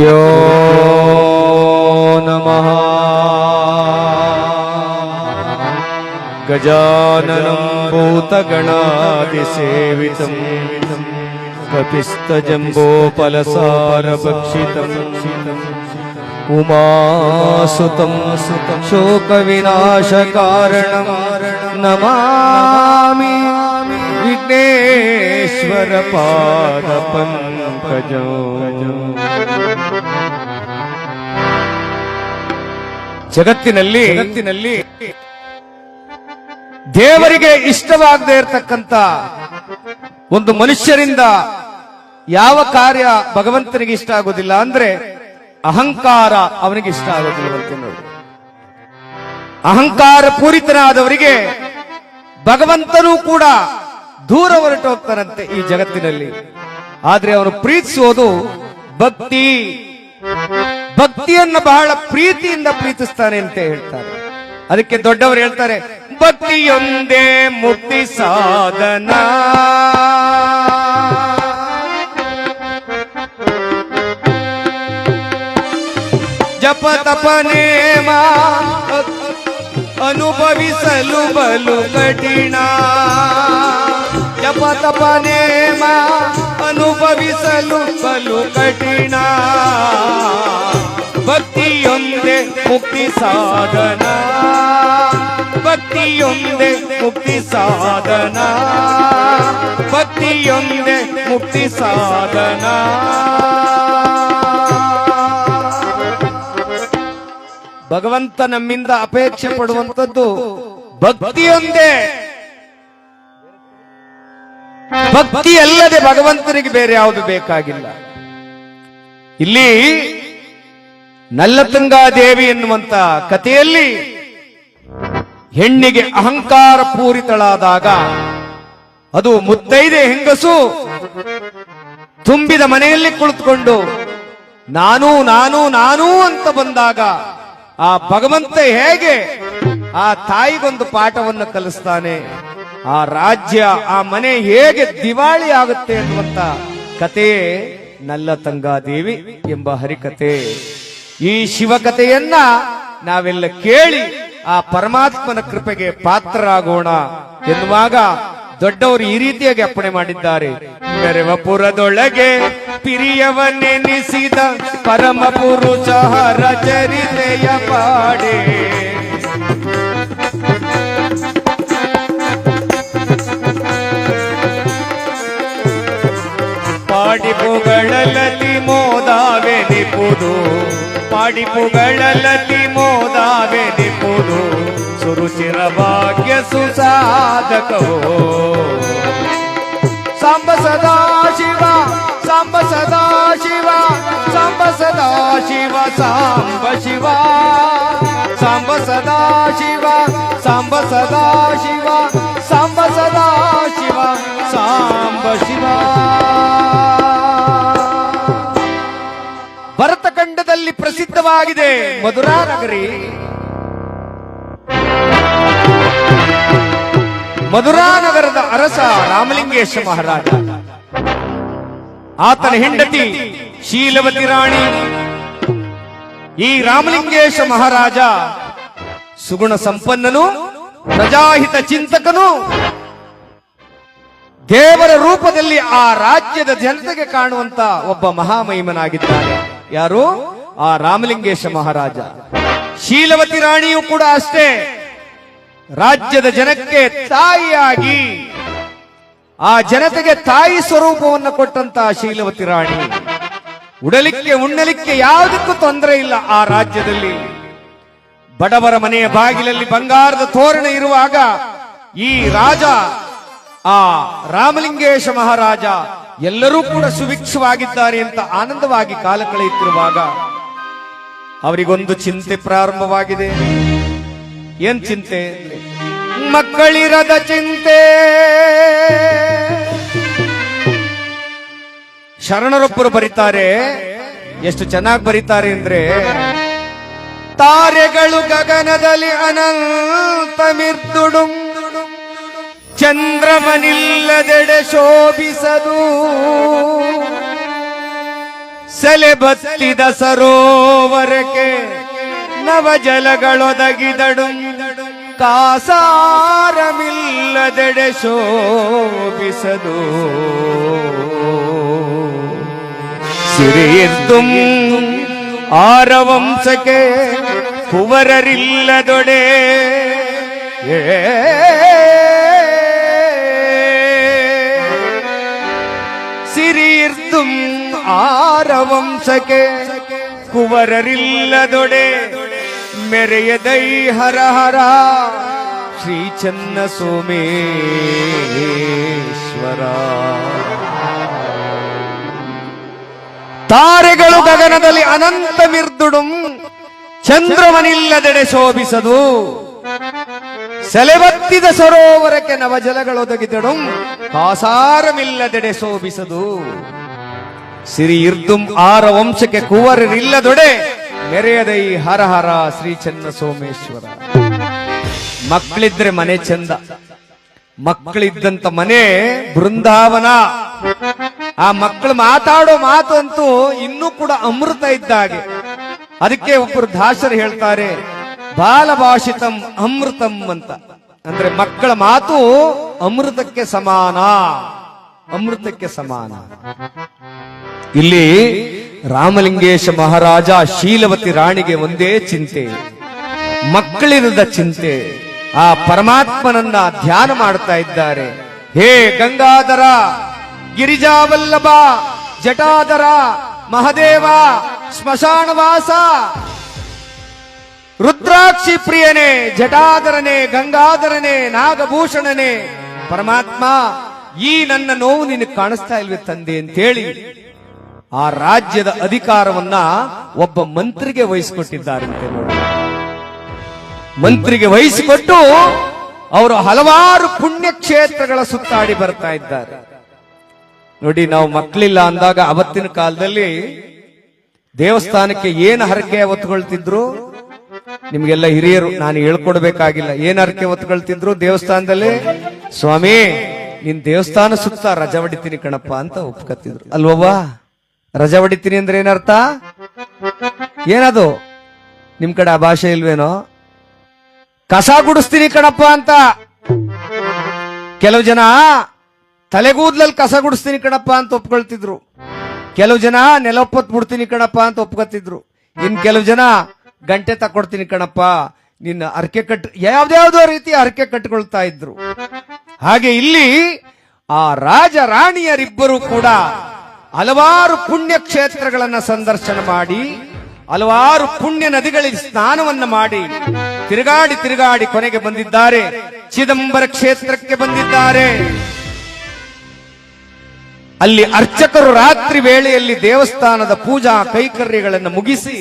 ગુરુભ્યો નમઃ. ગજાનનમ ભૂતગણાદિસેવિતમ કપિસ્તજંબોપલસારભક્ષિતમ ઉમાસુતમ સુતમ શોકવિનાશકારણમ. નમામિ વિઘ્નેશ્વર પાદપમ ಜಗತ್ತಿನಲ್ಲಿ ಜಗತ್ತಿನಲ್ಲಿ ದೇವರಿಗೆ ಇಷ್ಟವಾಗದೇ ಇರತಕ್ಕಂತ ಒಂದು ಮನುಷ್ಯರಿಂದ ಯಾವ ಕಾರ್ಯ ಭಗವಂತನಿಗೆ ಇಷ್ಟ ಆಗೋದಿಲ್ಲ ಅಂದ್ರೆ ಅಹಂಕಾರ ಅವನಿಗೆ ಇಷ್ಟ ಆಗೋದಿಲ್ಲ ನೋಡಿ ಅಹಂಕಾರ ಪೂರಿತನಾದವರಿಗೆ ಭಗವಂತನೂ ಕೂಡ ದೂರ ಹೊರಟು ಹೋಗ್ತಾನಂತೆ ಈ ಜಗತ್ತಿನಲ್ಲಿ. ಆದ್ರೆ ಅವನು ಪ್ರೀತಿಸುವುದು ಭಕ್ತಿ. ಭಕ್ತಿಯನ್ನ ಬಹಳ ಪ್ರೀತಿಯಿಂದ ಪ್ರೀತಿಸ್ತಾನೆ ಅಂತ ಹೇಳ್ತಾರೆ. ಅದಕ್ಕೆ ದೊಡ್ಡವರು ಹೇಳ್ತಾರೆ, ಭಕ್ತಿಯೊಂದೇ ಮುಕ್ತಿ ಸಾಧನ. ಜಪ ತಪ ನೇಮ ಅನುಭವಿಸಲು ಬಲು ಕಠಿಣ. ಜಪ ತಪ ನೇಮ ಅನುಭವಿಸಲು ಬಲು ಕಠಿಣ. ಭಕ್ತಿಯೊಂದೇ ಮುಕ್ತಿ ಸಾಧನ. ಭಕ್ತಿಯೊಂದೇ ಮುಕ್ತಿ ಸಾಧನ. ಭಕ್ತಿಯೊಂದೇ ಮುಕ್ತಿ ಸಾಧನ. ಭಗವಂತ ನಮ್ಮಿಂದ ಅಪೇಕ್ಷೆ ಪಡುವಂತದ್ದು ಭಕ್ತಿಯೊಂದೇ. ಭಕ್ತಿ ಅಲ್ಲದೆ ಭಗವಂತನಿಗೆ ಬೇರೆ ಯಾವುದು ಬೇಕಾಗಿಲ್ಲ. ಇಲ್ಲಿ ನಲ್ಲತಂಗಾದೇವಿ ಎನ್ನುವಂತ ಕಥೆಯಲ್ಲಿ ಹೆಣ್ಣಿಗೆ ಅಹಂಕಾರ ಪೂರಿತಳಾದಾಗ ಅದು ಮುತ್ತೈದೆ ಹೆಂಗಸು ತುಂಬಿದ ಮನೆಯಲ್ಲಿ ಕುಳಿತುಕೊಂಡು ನಾನು ನಾನು ನಾನು ಅಂತ ಬಂದಾಗ ಆ ಭಗವಂತ ಹೇಗೆ ಆ ತಾಯಿಗೊಂದು ಪಾಠವನ್ನು ಕಲಿಸ್ತಾನೆ? ಆ ರಾಜ್ಯ, ಆ ಮನೆ ಹೇಗೆ ದಿವಾಳಿ ಆಗುತ್ತೆ ಅನ್ನುವಂತ ಕಥೆಯೇ ನಲ್ಲತಂಗಾದೇವಿ ಎಂಬ ಹರಿಕತೆ. ಈ ಶಿವಕಥೆಯನ್ನ ನಾವೆಲ್ಲ ಕೇಳಿ ಆ ಪರಮಾತ್ಮನ ಕೃಪೆಗೆ ಪಾತ್ರರಾಗೋಣ ಎನ್ನುವಾಗ ದೊಡ್ಡವರು ಈ ರೀತಿಯಾಗಿ ಅಪ್ಪಣೆ ಮಾಡಿದ್ದಾರೆ. ಮೆರವಪುರದೊಳಗೆ ಪಿರಿಯವನ್ನೆನಿಸಿದ ಪರಮ ಪುರುಷ ಹರ ಪಾಡೆ. ಮೋದಾವೆನಿಪುದು ಪಾಡಿಪುಗಳಲ್ಲಿ ಮೋದಾವೆನಿಪುದು ಸುರುಚಿರ ಭಾಗ್ಯ ಸುಸಾಧಕವೋ. ಸಾಂಬ ಸದಾ ಶಿವ, ಸಾಂಬ ಸದಾ ಶಿವ, ಸಾಂಬ ಸದಾ ಶಿವ, ಸಾಂಬ ಶಿವ. ಸಾಂಬ ಸದಾ ಶಿವ, ಸಾಂಬ ಸದಾ ಶಿವ, ಸಾಂಬ ಸದಾ ಶಿವ, ಸಾಂಬ ಶಿವ. ಭರತಖಂಡದಲ್ಲಿ ಪ್ರಸಿದ್ಧವಾಗಿದೆ. ಮಧುರಾ ನಗರಿ ಮಧುರಾ ನಗರದ ಅರಸ ರಾಮಲಿಂಗೇಶ ಮಹಾರಾಜ. ಆತನ ಹೆಂಡತಿ ಶೀಲವತಿ ರಾಣಿ. ಈ ರಾಮಲಿಂಗೇಶ ಮಹಾರಾಜ ಸುಗುಣ ಸಂಪನ್ನನು, ಪ್ರಜಾಹಿತ ಚಿಂತಕನು. ದೇವರ ರೂಪದಲ್ಲಿ ಆ ರಾಜ್ಯದ ಜನತೆಗೆ ಕಾಣುವಂತ ಒಬ್ಬ ಮಹಾಮಹಿಮನಾಗಿದ್ದಾನೆ. ಯಾರು? ಆ ರಾಮಲಿಂಗೇಶ ಮಹಾರಾಜ. ಶೀಲವತಿ ರಾಣಿಯೂ ಕೂಡ ಅಷ್ಟೇ. ರಾಜ್ಯದ ಜನಕ್ಕೆ ತಾಯಿಯಾಗಿ ಆ ಜನತೆಗೆ ತಾಯಿ ಸ್ವರೂಪವನ್ನು ಕೊಟ್ಟಂತ ಶೀಲವತಿ ರಾಣಿ. ಉಡಲಿಕ್ಕೆ, ಉಣ್ಣಲಿಕ್ಕೆ ಯಾವುದಕ್ಕೂ ತೊಂದರೆ ಇಲ್ಲ ಆ ರಾಜ್ಯದಲ್ಲಿ. ಬಡವರ ಮನೆಯ ಬಾಗಿಲಲ್ಲಿ ಬಂಗಾರದ ತೋರಣ ಇರುವಾಗ ಈ ರಾಜ, ಆ ರಾಮಲಿಂಗೇಶ ಮಹಾರಾಜ ಎಲ್ಲರೂ ಕೂಡ ಸುಭಿಕ್ಷವಾಗಿದ್ದಾರೆ ಅಂತ ಆನಂದವಾಗಿ ಕಾಲ ಕಳೆಯುತ್ತಿರುವಾಗ ಅವರಿಗೊಂದು ಚಿಂತೆ ಪ್ರಾರಂಭವಾಗಿದೆ. ಏನ್ ಚಿಂತೆ? ಮಕ್ಕಳಿರದ ಚಿಂತೆ. ಶರಣರೊಬ್ಬರು ಬರೀತಾರೆ. ಎಷ್ಟು ಚೆನ್ನಾಗಿ ಬರೀತಾರೆ ಅಂದ್ರೆ, ತಾರೆಗಳು ಗಗನದಲ್ಲಿ ಅನಂತ ಮಿರ್ದುಡು ಚಂದ್ರಮನಿಲ್ಲದೆಡೆ ಶೋಭಿಸದು. ಸೆಲೆ ಬತ್ತಿದ ಸರೋವರಕ್ಕೆ ನವಜಲಗಳೊದಗಿದಡು ಕಾಸಾರಮಿಲ್ಲದೆಡೆ ಶೋಭಿಸದು. ಸಿರಿಯಿರ್ದುಂ ಆರವಂಶಕ್ಕೆ ಕುವರರಿಲ್ಲದೊಡೆ. ಸಿರಿಯಿರ್ದುಂ ಆರವಂಶಕ್ಕೆ ಕುವರರಿಲ್ಲದೊಡೆ ಮೆರೆಯದೈ ಹರ ಹರ ಶ್ರೀ ಚನ್ನ ಸೋಮೇಶ್ವರ ತಾರೆಗಳು ಗಗನದಲ್ಲಿ ಅನಂತ ಮಿರ್ದುಡುಂ ಚಂದ್ರವನಿಲ್ಲದೆಡೆ ಶೋಭಿಸದು. ಸೆಲೆಬತ್ತಿದ ಸರೋವರಕ್ಕೆ ನವಜಲಗಳೊದಗಿದಡು ಕಾಸಾರಮಿಲ್ಲದೆಡೆ ಶೋಭಿಸದು. ಸಿರಿ ಇರ್ದುಂ ಆರ ವಂಶಕ್ಕೆ ಕುವರರಿಲ್ಲದೊಡೆ ಮೆರೆಯದೈ ಹರ ಹರ ಶ್ರೀ ಚನ್ನ ಸೋಮೇಶ್ವರ ಮಕ್ಕಳಿದ್ರೆ ಮನೆ ಚಂದ ಮಕ್ಕಳಿದ್ದಂತ ಮನೆ ಬೃಂದಾವನ. ಆ ಮಕ್ಕಳು ಮಾತಾಡೋ ಮಾತು ಅಂತೂ ಇನ್ನೂ ಕೂಡ ಅಮೃತ ಇದ್ದಾಗೆ ಅದಕ್ಕೆ ಒಬ್ಬರು ದಾಸರು ಹೇಳ್ತಾರೆ, ಬಾಲಭಾಷಿತಂ ಅಮೃತಂ ಅಂತ. ಅಂದ್ರೆ ಮಕ್ಕಳ ಮಾತು ಅಮೃತಕ್ಕೆ ಸಮಾನ ಅಮೃತಕ್ಕೆ ಸಮಾನ. ಇಲ್ಲಿ ರಾಮಲಿಂಗೇಶ ಮಹಾರಾಜ ಶೀಲವತಿ ರಾಣಿಗೆ ಒಂದೇ ಚಿಂತೆ. ಮಕ್ಕಳಿರದ ಚಿಂತೆ. ಆ ಪರಮಾತ್ಮನನ್ನ ಧ್ಯಾನ ಮಾಡ್ತಾ ಇದ್ದಾರೆ. ಹೇ ಗಂಗಾಧರ, ಗಿರಿಜಾವಲ್ಲಭ, ಜಟಾಧರ, ಮಹದೇವ, ಸ್ಮಶಾನವಾಸ. ರುದ್ರಾಕ್ಷಿ ಪ್ರಿಯನೇ, ಜಟಾಧರನೇ, ಗಂಗಾಧರನೇ, ನಾಗಭೂಷಣನೇ. ಪರಮಾತ್ಮ, ಈ ನನ್ನ ನೋವು ನಿನಗೆ ಕಾಣಿಸ್ತಾ ಇಲ್ವೇ ತಂದೆ ಅಂತೇಳಿ. ಆ ರಾಜ್ಯದ ಅಧಿಕಾರವನ್ನ ಒಬ್ಬ ಮಂತ್ರಿಗೆ ವಹಿಸಿಕೊಟ್ಟಿದ್ದಾರಂತೆ ನೋಡಿ. ಮಂತ್ರಿಗೆ ವಹಿಸಿಕೊಟ್ಟು ಅವರು ಹಲವಾರು ಪುಣ್ಯಕ್ಷೇತ್ರಗಳ ಸುತ್ತಾಡಿ ಬರ್ತಾ ಇದ್ದಾರೆ. ನೋಡಿ, ನಾವು ಮಕ್ಕಳಿಲ್ಲ ಅಂದಾಗ ಅವತ್ತಿನ ಕಾಲದಲ್ಲಿ ದೇವಸ್ಥಾನಕ್ಕೆ ಏನು ಹರಕೆ ಹೊತ್ಕೊಳ್ತಿದ್ರು ನಿಮ್ಗೆಲ್ಲ ಹಿರಿಯರು, ನಾನು ಹೇಳ್ಕೊಡ್ಬೇಕಾಗಿಲ್ಲ. ಏನ್ ಹರಕೆ ಹೊತ್ಕೊಳ್ತಿದ್ರು ದೇವಸ್ಥಾನದಲ್ಲಿ? ಸ್ವಾಮಿ, ನಿನ್ ದೇವಸ್ಥಾನ ಸುತ್ತ ರಜ ಹೊಡಿತೀನಿ ಕಣಪ್ಪ ಅಂತ ಒಪ್ಕತ್ತಿದ್ರು. ಅಲ್ವವ್ವ? ರಜಾ ಹೊಡಿತೀನಿ ಅಂದ್ರೆ ಏನರ್ಥ? ಏನದು? ನಿಮ್ ಕಡೆ ಆ ಭಾಷೆ ಇಲ್ವೇನೋ? ಕಸ ಗುಡಿಸ್ತೀನಿ ಕಣಪ್ಪ ಅಂತ. ಕೆಲವು ಜನ ತಲೆಗೂದ್ಲಲ್ಲಿ ಕಸ ಗುಡಿಸ್ತೀನಿ ಕಣಪ್ಪ ಅಂತ ಒಪ್ಕೊಳ್ತಿದ್ರು. ಕೆಲವು ಜನ ನೆಲೊಪ್ಪತ್ ಬಿಡ್ತೀನಿ ಕಣಪ್ಪ ಅಂತ ಒಪ್ಕೊತಿದ್ರು. ಇನ್ ಕೆಲವು ಜನ ಗಂಟೆ ತಕೊಡ್ತೀನಿ ಕಣಪ್ಪ, ನಿನ್ನ ಅರ್ಕೆ ಕಟ್, ಯಾವ್ದ್ಯಾವ್ದೋ ರೀತಿ ಅರ್ಕೆ ಕಟ್ಕೊಳ್ತಾ ಇದ್ರು. ಹಾಗೆ ಇಲ್ಲಿ ಆ ರಾಜ ರಾಣಿಯರಿಬ್ಬರು ಕೂಡ ಹಲವಾರು ಪುಣ್ಯ ಕ್ಷೇತ್ರಗಳನ್ನ ಸಂದರ್ಶನ ಮಾಡಿ, ಹಲವಾರು ಪುಣ್ಯ ನದಿಗಳಿಗೆ ಸ್ನಾನವನ್ನ ಮಾಡಿ, ತಿರುಗಾಡಿ ತಿರುಗಾಡಿ ಕೊನೆಗೆ ಬಂದಿದ್ದಾರೆ. ಚಿದಂಬರ ಕ್ಷೇತ್ರಕ್ಕೆ ಬಂದಿದ್ದಾರೆ. ಅಲ್ಲಿ ಅರ್ಚಕರು ರಾತ್ರಿ ವೇಳೆಯಲ್ಲಿ ದೇವಸ್ಥಾನದ ಪೂಜಾ ಕೈಕರ್ಯಗಳನ್ನು ಮುಗಿಸಿ,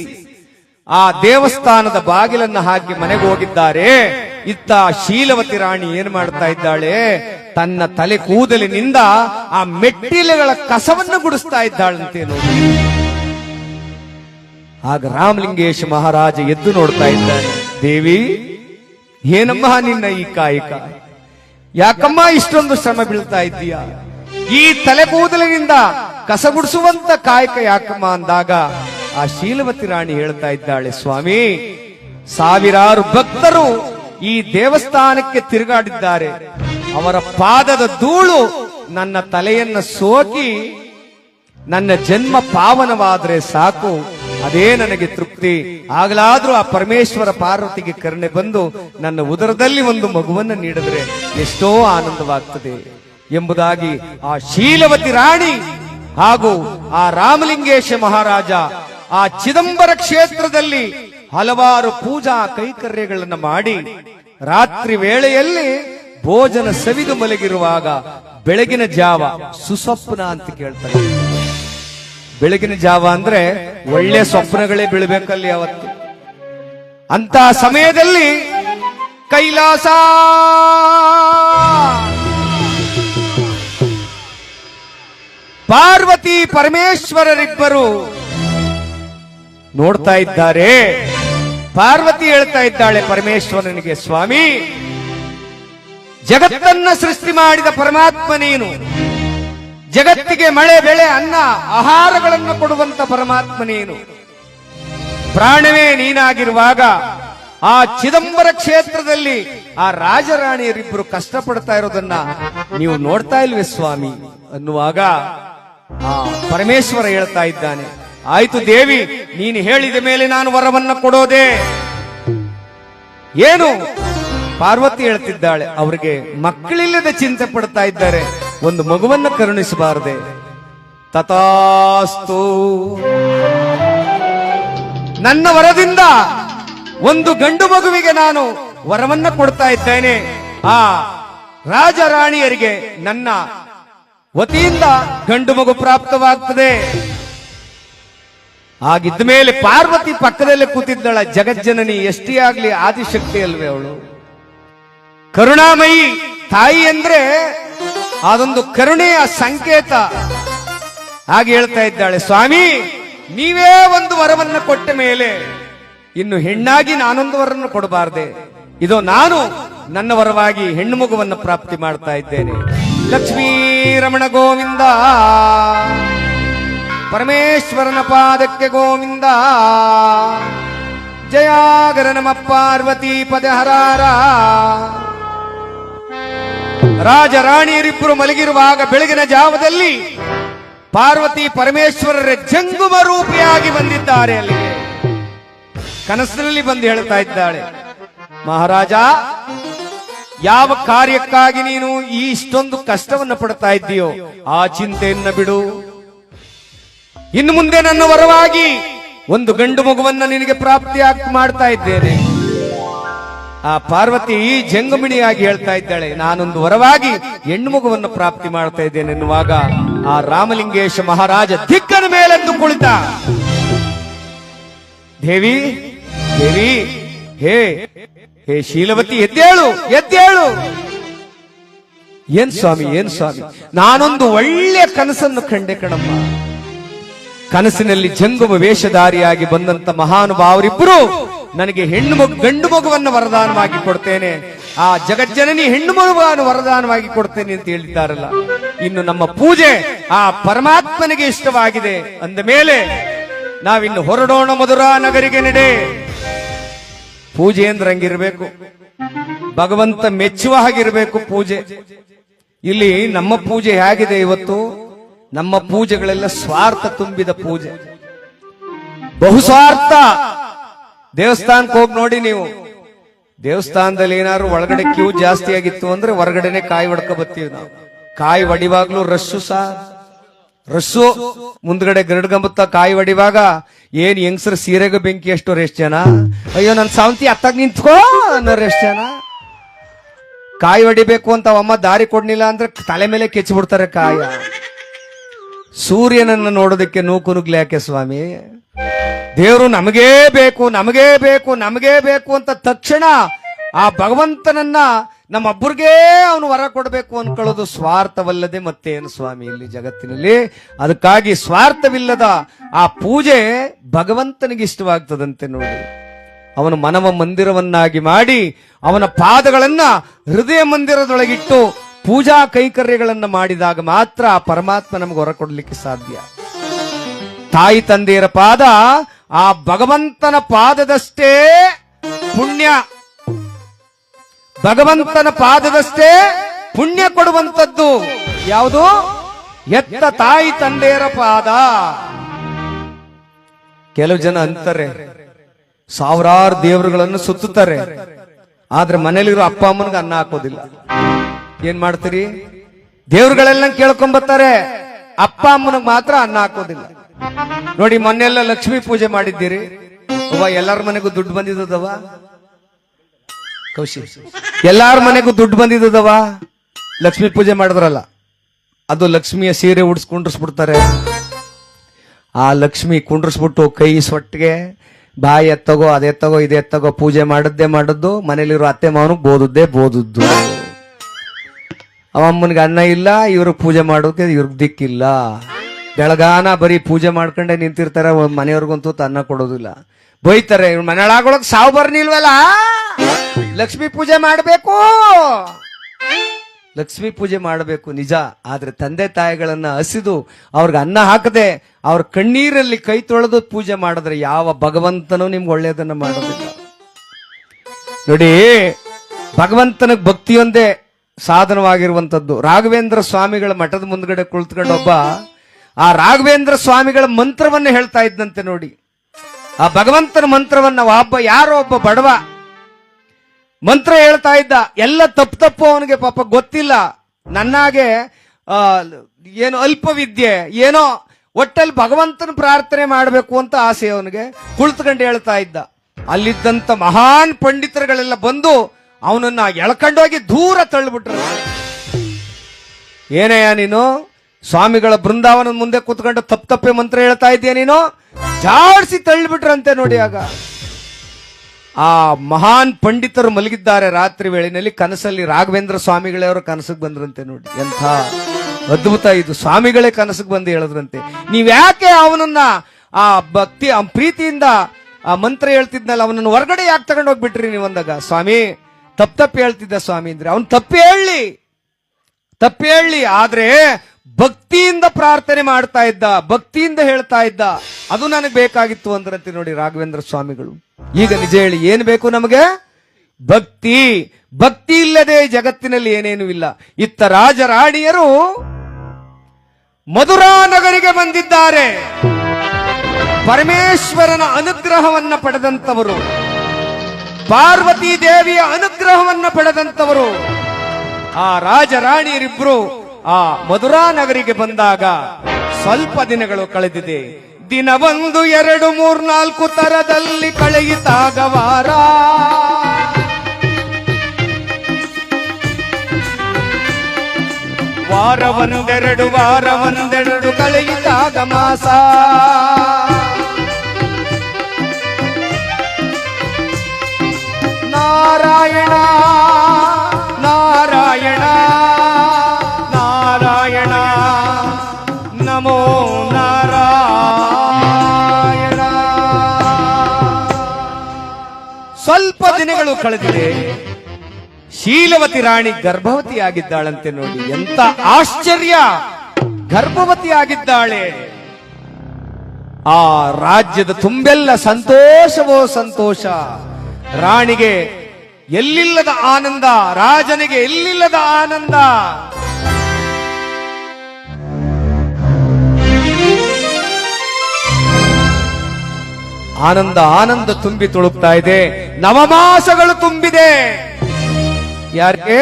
ಆ ದೇವಸ್ಥಾನದ ಬಾಗಿಲನ್ನು ಹಾಕಿ ಮನೆಗೆ ಹೋಗಿದ್ದಾರೆ. ಇತ್ತ ಶೀಲವತಿ ರಾಣಿ ಏನ್ ಮಾಡ್ತಾ ಇದ್ದಾಳೆ? ತನ್ನ ತಲೆ ಕೂದಲಿನಿಂದ ಆ ಮೆಟ್ಟಿಲುಗಳ ಕಸವನ್ನು ಗುಡಿಸ್ತಾ ಇದ್ದಾಳಂತೆ ನೋಡಿ. ಆಗ ರಾಮಲಿಂಗೇಶ್ ಮಹಾರಾಜ ಎದ್ದು ನೋಡ್ತಾ ಇದ್ದಾನೆ. ದೇವಿ, ಏನಮ್ಮ ನಿನ್ನ ಈ ಕಾಯಕ? ಯಾಕಮ್ಮ ಇಷ್ಟೊಂದು ಶ್ರಮ ಬೀಳ್ತಾ ಇದ್ದೀಯ? ಈ ತಲೆ ಕೂದಲಿನಿಂದ ಕಸ ಗುಡಿಸುವಂತ ಕಾಯಕ ಯಾಕಮ್ಮ ಅಂದಾಗ ಆ ಶೀಲವತಿ ರಾಣಿ ಹೇಳ್ತಾ ಇದ್ದಾಳೆ, ಸ್ವಾಮಿ, ಸಾವಿರಾರು ಭಕ್ತರು ಈ ದೇವಸ್ಥಾನಕ್ಕೆ ತಿರುಗಾಡಿದ್ದಾರೆ. ಅವರ ಪಾದದ ಧೂಳು ನನ್ನ ತಲೆಯನ್ನ ಸೋಕಿ ನನ್ನ ಜನ್ಮ ಪಾವನವಾದರೆ ಸಾಕು. ಅದೇ ನನಗೆ ತೃಪ್ತಿ. ಆಗಲಾದ್ರೂ ಆ ಪರಮೇಶ್ವರ ಪಾರ್ವತಿಗೆ ಕರುಣೆ ಬಂದು ನನ್ನ ಉದರದಲ್ಲಿ ಒಂದು ಮಗುವನ್ನು ನೀಡಿದ್ರೆ ಎಷ್ಟೋ ಆನಂದವಾಗ್ತದೆ ಎಂಬುದಾಗಿ ಆ ಶೀಲವತಿ ರಾಣಿ ಹಾಗೂ ಆ ರಾಮಲಿಂಗೇಶ ಮಹಾರಾಜ ಆ ಚಿದಂಬರ ಕ್ಷೇತ್ರದಲ್ಲಿ ಹಲವಾರು ಪೂಜಾ ಕೈಕರ್ಯಗಳನ್ನು ಮಾಡಿ ರಾತ್ರಿ ವೇಳೆಯಲ್ಲಿ ಭೋಜನ ಸವಿದು ಮಲಗಿರುವಾಗ ಬೆಳಗಿನ ಜಾವ ಸುಸ್ವಪ್ನ ಅಂತ ಕೇಳ್ತಾರೆ. ಬೆಳಗಿನ ಜಾವ ಅಂದ್ರೆ ಒಳ್ಳೆ ಸ್ವಪ್ನಗಳೇ ಬೀಳ್ಬೇಕಲ್ಲಿ ಅವತ್ತು. ಅಂತ ಸಮಯದಲ್ಲಿ ಕೈಲಾಸ. ಪಾರ್ವತಿ ಪರಮೇಶ್ವರರಿಬ್ಬರು ನೋಡ್ತಾ ಇದ್ದಾರೆ. ಪಾರ್ವತಿ ಹೇಳ್ತಾ ಇದ್ದಾಳೆ, ಪರಮೇಶ್ವರನಿಗೆ ಸ್ವಾಮಿ ಜಗತ್ತನ್ನ ಸೃಷ್ಟಿ ಮಾಡಿದ ಪರಮಾತ್ಮ ನೀನು. ಜಗತ್ತಿಗೆ ಮಳೆ, ಬೆಳೆ, ಅನ್ನ, ಆಹಾರಗಳನ್ನು ಕೊಡುವಂತ ಪರಮಾತ್ಮ ನೀನು. ಪ್ರಾಣವೇ ನೀನಾಗಿರುವಾಗ ಆ ಚಿದಂಬರ ಕ್ಷೇತ್ರದಲ್ಲಿ ಆ ರಾಜರಾಣಿಯರಿಬ್ಬರು ಕಷ್ಟಪಡ್ತಾ ಇರೋದನ್ನ ನೀವು ನೋಡ್ತಾ ಇಲ್ವೇ ಸ್ವಾಮಿ ಅನ್ನುವಾಗ ಆ ಪರಮೇಶ್ವರ ಹೇಳ್ತಾ ಇದ್ದಾನೆ. ಆಯ್ತು ದೇವಿ, ನೀನು ಹೇಳಿದ ಮೇಲೆ ನಾನು ವರವನ್ನ ಕೊಡೋದೆ. ಏನು? ಪಾರ್ವತಿ ಹೇಳ್ತಿದ್ದಾಳೆ, ಅವರಿಗೆ ಮಕ್ಕಳಿಲ್ಲದೆ ಚಿಂತೆ ಪಡ್ತಾ ಇದ್ದಾರೆ. ಒಂದು ಮಗುವನ್ನ ಕರುಣಿಸಬಾರದೆ. ತಥಾಸ್ತು. ನನ್ನ ವರದಿಂದ ಒಂದು ಗಂಡು ಮಗುವಿಗೆ ನಾನು ವರವನ್ನ ಕೊಡ್ತಾ ಇದ್ದೇನೆ. ಆ ರಾಜರಾಣಿಯರಿಗೆ ನನ್ನ ವತಿಯಿಂದ ಗಂಡು ಮಗು ಪ್ರಾಪ್ತವಾಗ್ತದೆ. ಆಗಿದ್ದ ಮೇಲೆ ಪಾರ್ವತಿ ಪಕ್ಕದಲ್ಲೇ ಕೂತಿದ್ದಳ, ಜಗಜ್ಜನನಿ, ಎಷ್ಟೇ ಆಗ್ಲಿ ಆದಿಶಕ್ತಿ ಅಲ್ವೇ ಅವಳು? ಕರುಣಾಮಯಿ ತಾಯಿ ಅಂದ್ರೆ ಅದೊಂದು ಕರುಣೆಯ ಸಂಕೇತ ಹಾಗೆ ಹೇಳ್ತಾ ಇದ್ದಾಳೆ, ಸ್ವಾಮಿ, ನೀವೇ ಒಂದು ವರವನ್ನ ಕೊಟ್ಟ ಮೇಲೆ ಇನ್ನು ಹೆಣ್ಣಾಗಿ ನಾನೊಂದು ವರವನ್ನು ಕೊಡಬಾರ್ದೆ. ಇದು ನಾನು ನನ್ನ ವರವಾಗಿ ಹೆಣ್ಣು ಮಗುವನ್ನು ಪ್ರಾಪ್ತಿ ಮಾಡ್ತಾ ಇದ್ದೇನೆ. ಲಕ್ಷ್ಮೀ ರಮಣ ಗೋವಿಂದ, ಪರಮೇಶ್ವರನ ಪಾದಕ್ಕೆ ಗೋವಿಂದ ಜಯಾಗರ ನಮ ಪಾರ್ವತಿ ಪದಹರಾರ ರಾಜರಾಣಿಯರಿಬ್ಬರು ಮಲಗಿರುವಾಗ ಬೆಳಗಿನ ಜಾವದಲ್ಲಿ ಪಾರ್ವತಿ ಪರಮೇಶ್ವರರ ಜಂಗುಮ ರೂಪಿಯಾಗಿ ಬಂದಿದ್ದಾರೆ ಅಲ್ಲಿಗೆ. ಕನಸಿನಲ್ಲಿ ಬಂದು ಹೇಳ್ತಾ ಇದ್ದಾಳೆ, ಮಹಾರಾಜ, ಯಾವ ಕಾರ್ಯಕ್ಕಾಗಿ ನೀನು ಈ ಇಷ್ಟೊಂದು ಕಷ್ಟವನ್ನು ಪಡ್ತಾ ಇದ್ದೀಯೋ, ಆ ಚಿಂತೆಯನ್ನ ಬಿಡು. ಇನ್ನು ಮುಂದೆ ನನ್ನ ವರವಾಗಿ ಒಂದು ಗಂಡು ಮಗುವನ್ನು ನಿನಗೆ ಪ್ರಾಪ್ತಿ ಮಾಡ್ತಾ ಇದ್ದೇನೆ. ಆ ಪಾರ್ವತಿ ಜಂಗಮಿಣಿಯಾಗಿ ಹೇಳ್ತಾ ಇದ್ದಾಳೆ, ನಾನೊಂದು ವರವಾಗಿ ಹೆಣ್ಮಗುವನ್ನು ಪ್ರಾಪ್ತಿ ಮಾಡ್ತಾ ಇದ್ದೇನೆ ಎನ್ನುವಾಗ ಆ ರಾಮಲಿಂಗೇಶ ಮಹಾರಾಜ ದಿಕ್ಕನ ಮೇಲೆಂದು ಕುಳಿತ. ದೇವಿ ದೇವಿ, ಹೇ ಹೇ ಶೀಲವತಿ, ಎದ್ದೇಳು ಎದ್ದೇಳು. ಏನ್ ಸ್ವಾಮಿ ಏನ್ ಸ್ವಾಮಿ? ನಾನೊಂದು ಒಳ್ಳೆಯ ಕನಸನ್ನು ಕಂಡೆ ಕಣಮ್ಮ. ಕನಸಿನಲ್ಲಿ ಜಂಗುಮ ವೇಷಧಾರಿಯಾಗಿ ಬಂದಂತ ಮಹಾನುಭಾವರಿಬ್ಬರು ನನಗೆ ಹೆಣ್ಣು ಮಗು, ಗಂಡು ಮಗುವನ್ನು ವರದಾನವಾಗಿ ಕೊಡ್ತೇನೆ. ಆ ಜಗಜ್ಜನನಿ ಹೆಣ್ಣು ಮಗುವನ್ನು ವರದಾನವಾಗಿ ಕೊಡ್ತೇನೆ ಅಂತ ಹೇಳಿದ್ದಾರಲ್ಲ. ಇನ್ನು ನಮ್ಮ ಪೂಜೆ ಆ ಪರಮಾತ್ಮನಿಗೆ ಇಷ್ಟವಾಗಿದೆ. ಅಂದ ಮೇಲೆ ನಾವಿನ್ನು ಹೊರಡೋಣ ಮಧುರಾ ನಗರಿಗೆ ನಡೆ. ಪೂಜೆ ಅಂದ್ರೆ ಹಂಗಿರ್ಬೇಕು. ಭಗವಂತ ಮೆಚ್ಚುವ ಹಾಗಿರ್ಬೇಕು ಪೂಜೆ. ಇಲ್ಲಿ ನಮ್ಮ ಪೂಜೆ ಹೇಗಿದೆ ಇವತ್ತು? ನಮ್ಮ ಪೂಜೆಗಳೆಲ್ಲ ಸ್ವಾರ್ಥ ತುಂಬಿದ ಪೂಜೆ. ಬಹುಸ್ವಾರ್ಥ. ದೇವಸ್ಥಾನಕ್ಕೆ ಹೋಗಿ ನೋಡಿ ನೀವು. ದೇವಸ್ಥಾನದಲ್ಲಿ ಏನಾದ್ರು ಒಳಗಡೆ ಕ್ಯೂ ಜಾಸ್ತಿ ಆಗಿತ್ತು ಅಂದ್ರೆ ಹೊರಗಡೆನೆ ಕಾಯಿ ಹೊಡ್ಕ ಬರ್ತೀವಿ ನಾವು. ಕಾಯಿ ಒಡಿವಾಗ್ಲೂ ರಶ್ಸು ಸಾ. ರಸ್ಸು. ಮುಂದ್ಗಡೆ ಗರಡ್ಗಂಬತ್ತ ಕಾಯಿ ಒಡಿವಾಗ ಏನ್ ಹೆಂಗಸರು ಸೀರೆಗೆ ಬೆಂಕಿ ಎಷ್ಟು ಎಷ್ಟು ಜನ? ಅಯ್ಯೋ, ನನ್ ಸಾವಂತಿ ಅತ್ತಾಗ ನಿಂತ್ಕೋ ಅನ್ನೋ ಎಷ್ಟು ಜನ? ಕಾಯಿ ಹೊಡಿಬೇಕು ಅಂತ ಅಮ್ಮ ದಾರಿ ಕೊಡ್ಲಿಲ್ಲ ಅಂದ್ರೆ ತಲೆ ಮೇಲೆ ಕೆಚ್ಚಿಬಿಡ್ತಾರೆ ಕಾಯ. ಸೂರ್ಯನನ್ನ ನೋಡೋದಕ್ಕೆ ನೂಕು ನುಗ್ಲಿ ಯಾಕೆ ಸ್ವಾಮಿ? ದೇವರು ನಮಗೇ ಬೇಕು ನಮಗೇ ಬೇಕು ನಮಗೇ ಬೇಕು ಅಂತ ತಕ್ಷಣ ಆ ಭಗವಂತನನ್ನ ನಮ್ಮೊಬ್ಬರಿಗೇ ಅವನು ವರ ಕೊಡಬೇಕು ಅನ್ಕೊಳ್ಳೋದು ಸ್ವಾರ್ಥವಲ್ಲದೆ ಮತ್ತೇನು ಸ್ವಾಮಿ ಇಲ್ಲಿ ಜಗತ್ತಿನಲ್ಲಿ? ಅದಕ್ಕಾಗಿ ಸ್ವಾರ್ಥವಿಲ್ಲದ ಆ ಪೂಜೆ ಭಗವಂತನಿಗೆ ಇಷ್ಟವಾಗ್ತದಂತೆ ನೋಡಿ. ಅವನ ಮನವ ಮಂದಿರವನ್ನಾಗಿ ಮಾಡಿ ಅವನ ಪಾದಗಳನ್ನ ಹೃದಯ ಮಂದಿರದೊಳಗಿಟ್ಟು ಪೂಜಾ ಕೈಕರ್ಯಗಳನ್ನ ಮಾಡಿದಾಗ ಮಾತ್ರ ಆ ಪರಮಾತ್ಮ ನಮಗೆ ಹೊರ ಕೊಡಲಿಕ್ಕೆ ಸಾಧ್ಯ. ತಾಯಿ ತಂದೆಯರ ಪಾದ ಆ ಭಗವಂತನ ಪಾದದಷ್ಟೇ ಪುಣ್ಯ. ಭಗವಂತನ ಪಾದದಷ್ಟೇ ಪುಣ್ಯ ಕೊಡುವಂತದ್ದು ಯಾವುದು? ಎತ್ತ ತಾಯಿ ತಂದೆಯರ ಪಾದ. ಕೆಲವು ಜನ ಅಂತಾರೆ, ಸಾವಿರಾರು ದೇವರುಗಳನ್ನು ಸುತ್ತುತ್ತಾರೆ. ಆದ್ರೆ ಮನೇಲಿರೋ ಅಪ್ಪ ಅಮ್ಮನಿಗೆ ಅನ್ನ ಹಾಕೋದಿಲ್ಲ. ಏನ್ ಮಾಡ್ತೀರಿ? ದೇವ್ರುಗಳೆಲ್ಲ ಕೇಳ್ಕೊಂಬರ್ತಾರೆ ಅಪ್ಪ ಅಮ್ಮನಿಗೆ ಮಾತ್ರ ಅನ್ನ ಹಾಕೋದಿಲ್ಲ. ನೋಡಿ ಮೊನ್ನೆಲ್ಲ ಲಕ್ಷ್ಮೀ ಪೂಜೆ ಮಾಡಿದ್ದೀರಿ. ಅವ್ವ, ಎಲ್ಲಾರ ಮನೆಗೂ ದುಡ್ಡು ಬಂದಿದ್ದದವ ಕೌಶಿ, ಎಲ್ಲಾರ ಮನೆಗೂ ದುಡ್ಡು ಬಂದಿದ್ದದವ ಲಕ್ಷ್ಮೀ ಪೂಜೆ ಮಾಡಿದ್ರಲ್ಲ, ಅದು ಲಕ್ಷ್ಮಿಯ ಸೀರೆ ಉಡ್ಸ್ಕೊಂಡಿಸ್ಬಿಡ್ತಾರೆ ಆ ಲಕ್ಷ್ಮಿ ಕುಂಡ್ರಿಸ್ಬಿಟ್ಟು ಕೈ ಸೊಟ್ಟಿಗೆ, ಬಾಯಿ ಎತ್ತಗೋ ಅದೆತ್ತಗೋ ಇದೆತ್ತಗೋ ಪೂಜೆ ಮಾಡದ್ದೇ ಮಾಡದ್ದು, ಮನೇಲಿರೋ ಅತ್ತೆ ಮಾವನು ಬೋದದ್ದೇ ಬೋದದ್ದು. ಅವಮ್ಮನಿಗೆ ಅನ್ನ ಇಲ್ಲ, ಇವ್ರಿಗೆ ಪೂಜೆ ಮಾಡೋಕೆ ಇವ್ರಿಗೆ ದಿಕ್ಕಿಲ್ಲ. ಬೆಳಗಾನ ಬರೀ ಪೂಜೆ ಮಾಡ್ಕೊಂಡೆ ನಿಂತಿರ್ತಾರ ಮನೆಯವ್ರಿಗಂತೂ ತನ್ನ ಕೊಡೋದಿಲ್ಲ. ಬೈತಾರೆ, ಇವ್ರ ಮನೆಯೊಳಗೊಳಗ್ ಸಾವು ಬರ್ನಿಲ್ವಲ್ಲ? ಲಕ್ಷ್ಮಿ ಪೂಜೆ ಮಾಡಬೇಕು! ಲಕ್ಷ್ಮಿ ಪೂಜೆ ಮಾಡಬೇಕು, ನಿಜ. ಆದ್ರೆ ತಂದೆ ತಾಯಿಗಳನ್ನ ಹಸಿದು ಅವ್ರಿಗೆ ಅನ್ನ ಹಾಕದೆ ಅವ್ರ ಕಣ್ಣೀರಲ್ಲಿ ಕೈ ತೊಳೆದು ಪೂಜೆ ಮಾಡಿದ್ರೆ ಯಾವ ಭಗವಂತನೂ ನಿಮ್ಗೆ ಒಳ್ಳೆಯದನ್ನ ಮಾಡೋದಿಲ್ಲ. ನೋಡಿ, ಭಗವಂತನಿಗೆ ಭಕ್ತಿಯೊಂದೇ ಸಾಧನವಾಗಿರುವಂಥದ್ದು. ರಾಘವೇಂದ್ರ ಸ್ವಾಮಿಗಳ ಮಠದ ಮುಂದ್ಗಡೆ ಕುಳಿತುಕೊಂಡು ಒಬ್ಬ ಆ ರಾಘವೇಂದ್ರ ಸ್ವಾಮಿಗಳ ಮಂತ್ರವನ್ನು ಹೇಳ್ತಾ ಇದ್ದಂತೆ ನೋಡಿ. ಆ ಭಗವಂತನ ಮಂತ್ರವನ್ನ ಒಬ್ಬ ಯಾರೋ ಒಬ್ಬ ಬಡವ ಮಂತ್ರ ಹೇಳ್ತಾ ಇದ್ದ. ಎಲ್ಲ ತಪ್ಪು ತಪ್ಪು ಅವನಿಗೆ ಪಾಪ ಗೊತ್ತಿಲ್ಲ. ನನ್ನಾಗೆ ಏನು ಅಲ್ಪ ವಿದ್ಯೆ ಏನೋ ಒಟ್ಟಲ್ಲಿ ಭಗವಂತನ ಪ್ರಾರ್ಥನೆ ಮಾಡಬೇಕು ಅಂತ ಆಸೆ ಅವನಿಗೆ. ಕುಳಿತುಕೊಂಡು ಹೇಳ್ತಾ ಇದ್ದ. ಅಲ್ಲಿದ್ದಂತ ಮಹಾನ್ ಪಂಡಿತರುಗಳೆಲ್ಲ ಬಂದು ಅವನನ್ನ ಎಳ್ಕೊಂಡೋಗಿ ದೂರ ತಳ್ಳಿಬಿಟ್ರು. ಏನಯ್ಯ ನೀನು? ಸ್ವಾಮಿಗಳ ಬೃಂದಾವನದ ಮುಂದೆ ಕೂತ್ಕೊಂಡು ತಪ್ಪು ತಪ್ಪೆ ಮಂತ್ರ ಹೇಳ್ತಾ ಇದೀಯ ನೀನು? ಜಾಡ್ಸಿ ತಳ್ಳಿಬಿಟ್ರಂತೆ ನೋಡಿ ಆಗ. ಆ ಮಹಾನ್ ಪಂಡಿತರು ಮಲಗಿದ್ದಾರೆ ರಾತ್ರಿ ವೇಳೆಯಲ್ಲಿ ಕನಸಲ್ಲಿ ರಾಘವೇಂದ್ರ ಸ್ವಾಮಿಗಳೇ ಸ್ವಾಮಿಗಳವರು ಕನಸಿಗೆ ಬಂದ್ರಂತೆ ನೋಡಿ. ಎಂಥ ಅದ್ಭುತ ಇದು. ಸ್ವಾಮಿಗಳೇ ಕನಸಿಗೆ ಬಂದು ಹೇಳಿದ್ರಂತೆ. ನೀವ್ಯಾಕೆ ಅವನನ್ನ ಆ ಭಕ್ತಿ, ಆ ಪ್ರೀತಿಯಿಂದ ಆ ಮಂತ್ರ ಹೇಳ್ತಿದ್ನಲ್ಲ, ಅವನನ್ನು ಹೊರಗಡೆ ಯಾಕೆ ತಗೊಂಡು ಹೋಗ್ಬಿಟ್ರಿ ನೀವು ಅಂದಾಗ? ಸ್ವಾಮಿ, ತಪ್ಪು ತಪ್ಪು ಹೇಳ್ತಿದ್ದ ಸ್ವಾಮಿ ಅಂದ್ರೆ, ಅವ್ನು ತಪ್ಪು ಹೇಳಿ ತಪ್ಪು ಹೇಳಿ ಆದ್ರೆ ಭಕ್ತಿಯಿಂದ ಪ್ರಾರ್ಥನೆ ಮಾಡ್ತಾ ಇದ್ದ, ಭಕ್ತಿಯಿಂದ ಹೇಳ್ತಾ ಇದ್ದ, ಅದು ನನಗೆ ಬೇಕಾಗಿತ್ತು ಅಂದ್ರಂತೆ ನೋಡಿ ರಾಘವೇಂದ್ರ ಸ್ವಾಮಿಗಳು. ಈಗ ನಿಜ ಹೇಳಿ, ಏನ್ ಬೇಕು ನಮಗೆ? ಭಕ್ತಿ. ಭಕ್ತಿ ಇಲ್ಲದೆ ಜಗತ್ತಿನಲ್ಲಿ ಏನೇನು ಇಲ್ಲ. ಇತ್ತ ರಾಜರಾಣಿಯರು ಮಧುರಾ ನಗರಿಗೆ ಬಂದಿದ್ದಾರೆ. ಪರಮೇಶ್ವರನ ಅನುಗ್ರಹವನ್ನ ಪಡೆದಂತವರು ಪಾರ್ವತಿ ದೇವಿಯ ಅನುಗ್ರಹವನ್ನ ಪಡೆದಂತವರು ಆ ರಾಜರಾಣಿಯರಿಬ್ರು ಆ ಮಧುರಾ ನಗರಿಗೆ ಬಂದಾಗ ಸ್ವಲ್ಪ ದಿನಗಳು ಕಳೆದಿದೆ. ದಿನ ಒಂದು ಎರಡು ಮೂರ್ ನಾಲ್ಕು ತರದಲ್ಲಿ ಕಳೆಯಿತಾಗ ವಾರ ವಾರ ಒಂದೆರಡು ವಾರ ಒಂದೆರಡು ಕಳೆಯಿತಾಗ ಮಾಸ. ಸ್ವಲ್ಪ ದಿನಗಳು ಕಳೆದಿದೆ. ಶೀಲವತಿ ರಾಣಿ ಗರ್ಭವತಿ ಆಗಿದ್ದಾಳಂತೆ ನೋಡಿ. ಎಂತ ಆಶ್ಚರ್ಯ! ಗರ್ಭವತಿ ಆಗಿದ್ದಾಳೆ ಆ ರಾಜ್ಯದ ತುಂಬೆಲ್ಲ ಸಂತೋಷವೋ ಸಂತೋಷ. ರಾಣಿಗೆ ಎಲ್ಲಿಲ್ಲದ ಆನಂದ, ರಾಜನಿಗೆ ಎಲ್ಲಿಲ್ಲದ ಆನಂದ? ಆನಂದ ಆನಂದ ತುಂಬಿ ತುಳುಕ್ತಾ ಇದೆ. ನವಮಾಸಗಳು ತುಂಬಿದೆ. ಯಾರಿಗೆ?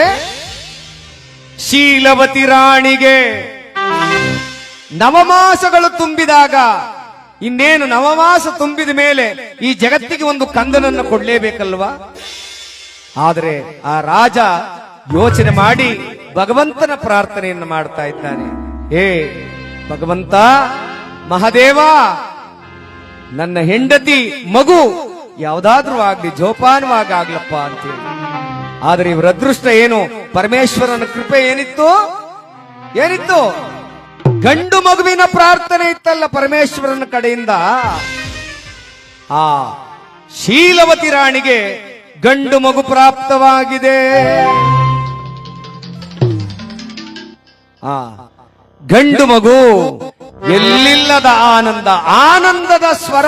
ಶೀಲವತಿ ರಾಣಿಗೆ. ನವಮಾಸಗಳು ತುಂಬಿದಾಗ ಇನ್ನೇನು ನವಮಾಸ ತುಂಬಿದ ಮೇಲೆ ಈ ಜಗತ್ತಿಗೆ ಒಂದು ಕಂದನನ್ನು ಕೊಡಲೇಬೇಕಲ್ವಾ? ಆದರೆ ಆ ರಾಜ ಯೋಚನೆ ಮಾಡಿ ಭಗವಂತನ ಪ್ರಾರ್ಥನೆಯನ್ನು ಮಾಡ್ತಾ ಇದ್ದಾನೆ. ಏ ಭಗವಂತ, ಮಹಾದೇವ ನನ್ನ ಹೆಂಡತಿ ಮಗು ಯಾವ್ದಾದ್ರೂ ಆಗ್ಲಿ ಜೋಪಾನವಾಗಿ ಆಗ್ಲಪ್ಪ ಅಂತೇಳಿ. ಆದ್ರೆ ಇವರ ಅದೃಷ್ಟ ಏನು? ಪರಮೇಶ್ವರನ ಕೃಪೆ ಏನಿತ್ತು? ಏನಿತ್ತು? ಗಂಡು ಮಗುವಿನ ಪ್ರಾರ್ಥನೆ ಇತ್ತಲ್ಲ ಪರಮೇಶ್ವರನ ಕಡೆಯಿಂದ. ಆ ಶೀಲವತಿ ರಾಣಿಗೆ ಗಂಡು ಮಗು ಪ್ರಾಪ್ತವಾಗಿದೆ. ಆ ಗಂಡು ಮಗು ಎಲ್ಲಿಲ್ಲದ ಆನಂದ? ಆನಂದದ ಸ್ವರ,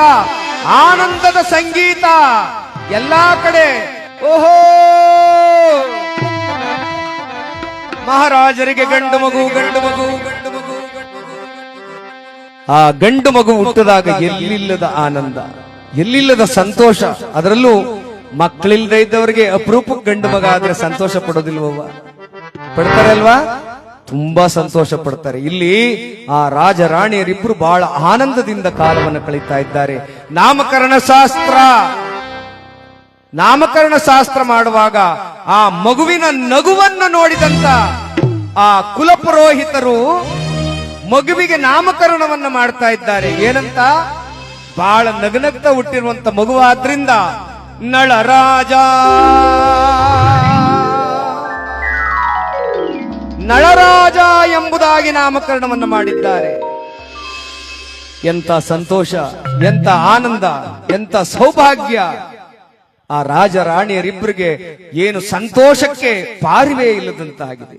ಆನಂದದ ಸಂಗೀತ. ಎಲ್ಲಾ ಕಡೆ, ಓಹೋ! ಮಹಾರಾಜರಿಗೆ ಗಂಡು ಮಗು ಗಂಡು ಮಗು ಗಂಡು ಮಗು ಆ ಗಂಡು ಮಗು ಹುಟ್ಟಿದಾಗ ಎಲ್ಲಿಲ್ಲದ ಆನಂದ? ಎಲ್ಲಿಲ್ಲದ ಸಂತೋಷ? ಅದರಲ್ಲೂ ಮಕ್ಕಳಿಲ್ಲದೆ ಇದ್ದವರಿಗೆ ಅಪರೂಪಕ್ಕೆ ಗಂಡು ಮಗ ಆದ್ರೆ ಸಂತೋಷ ಪಡೋದಿಲ್ವವ್ವ? ಪಡ್ತಾರೆ ಅಲ್ವಾ ತುಂಬಾ ಸಂತೋಷ ಪಡ್ತಾರೆ ಇಲ್ಲಿ ಆ ರಾಜ ರಾಣಿಯರಿಬ್ರು ಬಹಳ ಆನಂದದಿಂದ ಕಾಲವನ್ನು ಕಳೀತಾ ಇದ್ದಾರೆ. ನಾಮಕರಣ ಶಾಸ್ತ್ರ. ನಾಮಕರಣ ಶಾಸ್ತ್ರ ಮಾಡುವಾಗ ಆ ಮಗುವಿನ ನಗುವನ್ನು ನೋಡಿದಂತ ಆ ಕುಲಪುರೋಹಿತರು ಮಗುವಿಗೆ ನಾಮಕರಣವನ್ನ ಮಾಡ್ತಾ ಇದ್ದಾರೆ. ಏನಂತ? ಬಹಳ ನಗನಗ್ತ ಹುಟ್ಟಿರುವಂತ ಮಗುವಾದ್ರಿಂದ ನಳರಾಜ. ನಳರಾಜ ಎಂಬುದಾಗಿ ನಾಮಕರಣವನ್ನು ಮಾಡಿದ್ದಾರೆ. ಎಂತ ಸಂತೋಷ ಎಂತ ಆನಂದ ಎಂತ ಸೌಭಾಗ್ಯ. ಆ ರಾಜ ರಾಣಿಯರಿಬ್ಬರಿಗೆ ಏನು ಸಂತೋಷಕ್ಕೆ ಪಾರಿವೆ ಇಲ್ಲದಂತಾಗಿದೆ.